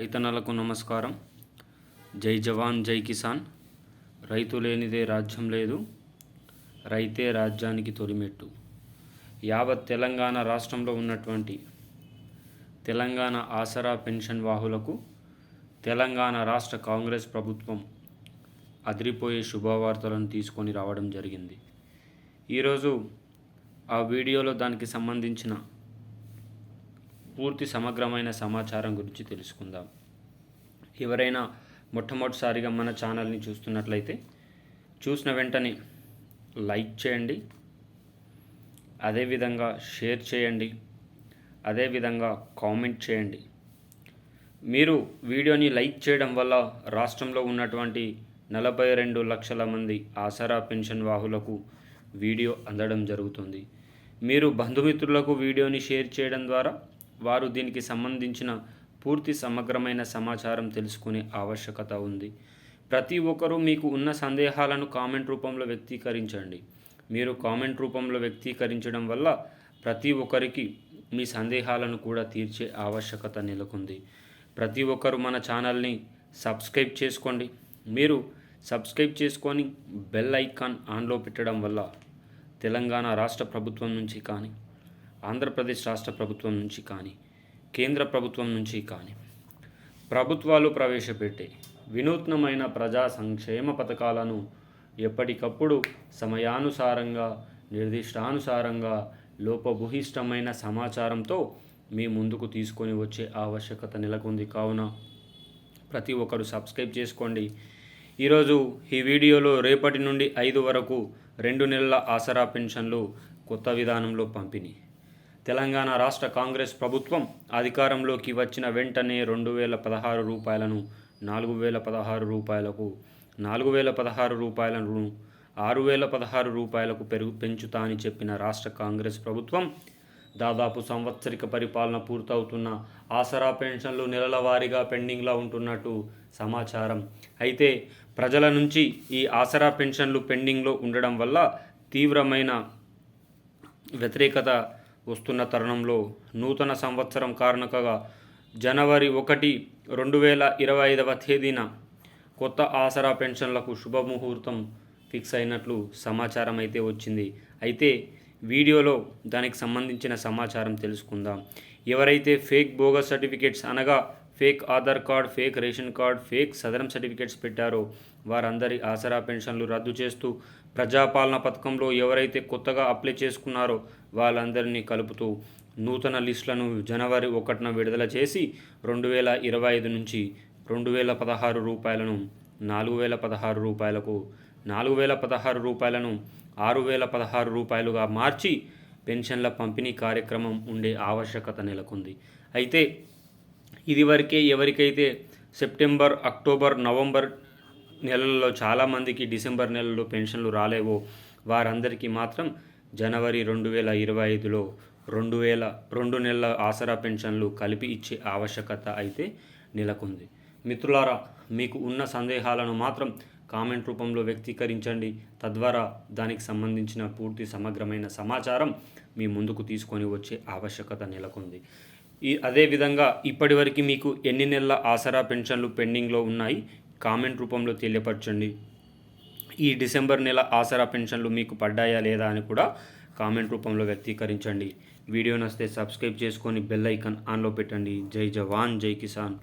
రైతన్నలకు నమస్కారం. జై జవాన్ జై కిసాన్. రైతు లేనిదే రాజ్యం లేదు. రైతే రాజ్యానికి తొలిమెట్టు. యావత్ తెలంగాణ రాష్ట్రంలో ఉన్నటువంటి తెలంగాణ ఆసరా పెన్షన్ వాహులకు తెలంగాణ రాష్ట్ర కాంగ్రెస్ ప్రభుత్వం అదిరిపోయే శుభవార్తలను తీసుకొని రావడం జరిగింది. ఈరోజు ఆ వీడియోలో దానికి సంబంధించిన పూర్తి సమగ్రమైన సమాచారం గురించి తెలుసుకుందాం. ఎవరైనా మొట్టమొదటిసారిగా మన ఛానల్ని చూస్తున్నట్లయితే చూసిన వెంటనే లైక్ చేయండి. అదేవిధంగా షేర్ చేయండి. అదేవిధంగా కామెంట్ చేయండి. మీరు వీడియోని లైక్ చేయడం వల్ల రాష్ట్రంలో ఉన్నటువంటి నలభై రెండు లక్షల మంది ఆసరా పెన్షన్ వాహులకు వీడియో అందడం జరుగుతుంది. మీరు బంధుమిత్రులకు వీడియోని షేర్ చేయడం ద్వారా వారు దీనికి సంబంధించిన పూర్తి సమగ్రమైన సమాచారం తెలుసుకునే ఆవశ్యకత ఉంది. ప్రతి ఒక్కరూ మీకు ఉన్న సందేహాలను కామెంట్ రూపంలో వ్యక్తీకరించండి. మీరు కామెంట్ రూపంలో వ్యక్తీకరించడం వల్ల ప్రతి ఒక్కరికి మీ సందేహాలను కూడా తీర్చే ఆవశ్యకత నెలకొంది. ప్రతి ఒక్కరు మన ఛానల్ని సబ్స్క్రైబ్ చేసుకోండి. మీరు సబ్స్క్రైబ్ చేసుకొని బెల్ ఐకాన్ ఆన్లో పెట్టడం వల్ల తెలంగాణ రాష్ట్ర ప్రభుత్వం నుంచి కానీ ఆంధ్రప్రదేశ్ రాష్ట్ర ప్రభుత్వం నుంచి కానీ కేంద్ర ప్రభుత్వం నుంచి కానీ ప్రభుత్వాలు ప్రవేశపెట్టే వినూత్నమైన ప్రజా సంక్షేమ పథకాలను ఎప్పటికప్పుడు సమయానుసారంగా నిర్దిష్టానుసారంగా లోపభూయిష్టమైన సమాచారంతో మీ ముందుకు తీసుకొని వచ్చే ఆవశ్యకత నెలకొంది. కావున ప్రతి ఒక్కరు సబ్స్క్రైబ్ చేసుకోండి. ఈరోజు ఈ వీడియోలో రేపటి నుండి ఐదు వరకు రెండు నెలల ఆసరా పెన్షన్లు కొత్త విధానంలో పంపిణీ. తెలంగాణ రాష్ట్ర కాంగ్రెస్ ప్రభుత్వం అధికారంలోకి వచ్చిన వెంటనే రెండు వేల పదహారు రూపాయలను నాలుగు వేల పదహారు రూపాయలకు నాలుగు వేల పదహారు రూపాయలను ఆరు వేల పదహారు రూపాయలకు పెరుగు పెంచుతా అని చెప్పిన రాష్ట్ర కాంగ్రెస్ ప్రభుత్వం దాదాపు సంవత్సరిక పరిపాలన పూర్తవుతున్న ఆసరా పెన్షన్లు నెలల వారీగా పెండింగ్లో ఉంటున్నట్టు సమాచారం. అయితే ప్రజల నుంచి ఈ ఆసరా పెన్షన్లు పెండింగ్లో ఉండడం వల్ల తీవ్రమైన వ్యతిరేకత వస్తున్న తరుణంలో నూతన సంవత్సరం కారణంగా జనవరి ఒకటి రెండు వేల ఇరవై ఐదవ తేదీన కొత్త ఆసరా పెన్షన్లకు శుభముహూర్తం ఫిక్స్ అయినట్లు సమాచారం అయితే వచ్చింది. అయితే వీడియోలో దానికి సంబంధించిన సమాచారం తెలుసుకుందాం. ఎవరైతే ఫేక్ బోగస్ సర్టిఫికేట్స్ అనగా fake Aadhaar card fake ration card fake Sadaram certificates పెట్టారో వారందరి ఆసరా పెన్షన్లు రద్దు చేస్తూ ప్రజాపాలన పథకంలో ఎవరైతే కొత్తగా అప్లై చేసుకున్నారో వాళ్ళందరినీ కలుపుతూ నూతన లిస్టులను జనవరి ఒకటిన విడుదల చేసి రెండు వేల ఇరవై ఐదు నుంచి రెండు వేల పదహారు రూపాయలను నాలుగు వేల పదహారు రూపాయలకు నాలుగు వేల పదహారు రూపాయలను ఆరు వేల పదహారు రూపాయలుగా మార్చి పెన్షన్ల పంపిణీ కార్యక్రమం ఉండే ఆవశ్యకత నెలకొంది. అయితే ఇదివరకే ఎవరికైతే సెప్టెంబర్ అక్టోబర్ నవంబర్ నెలల్లో చాలామందికి డిసెంబర్ నెలలో పెన్షన్లు రాలేవో వారందరికీ మాత్రం జనవరి రెండు వేల ఇరవై ఐదులో రెండు వేల రెండు నెలల ఆసరా పెన్షన్లు కలిపి ఇచ్చే ఆవశ్యకత అయితే నెలకొంది. మిత్రులారా మీకు ఉన్న సందేహాలను మాత్రం కామెంట్ రూపంలో వ్యక్తీకరించండి. తద్వారా దానికి సంబంధించిన పూర్తి సమగ్రమైన సమాచారం మీ ముందుకు తీసుకొని వచ్చే ఆవశ్యకత నెలకొంది. ఈ అదేవిధంగా ఇప్పటివరకు మీకు ఎన్ని నెలల ఆసరా పెన్షన్లు పెండింగ్లో ఉన్నాయి కామెంట్ రూపంలో తెలియపరచండి. ఈ డిసెంబర్ నెల ఆసరా పెన్షన్లు మీకు పడ్డాయా లేదా అని కూడా కామెంట్ రూపంలో వ్యక్తీకరించండి. వీడియో నస్తే సబ్స్క్రైబ్ చేసుకొని బెల్ ఐకాన్ ఆన్లో పెట్టండి. జై జవాన్ జై కిసాన్.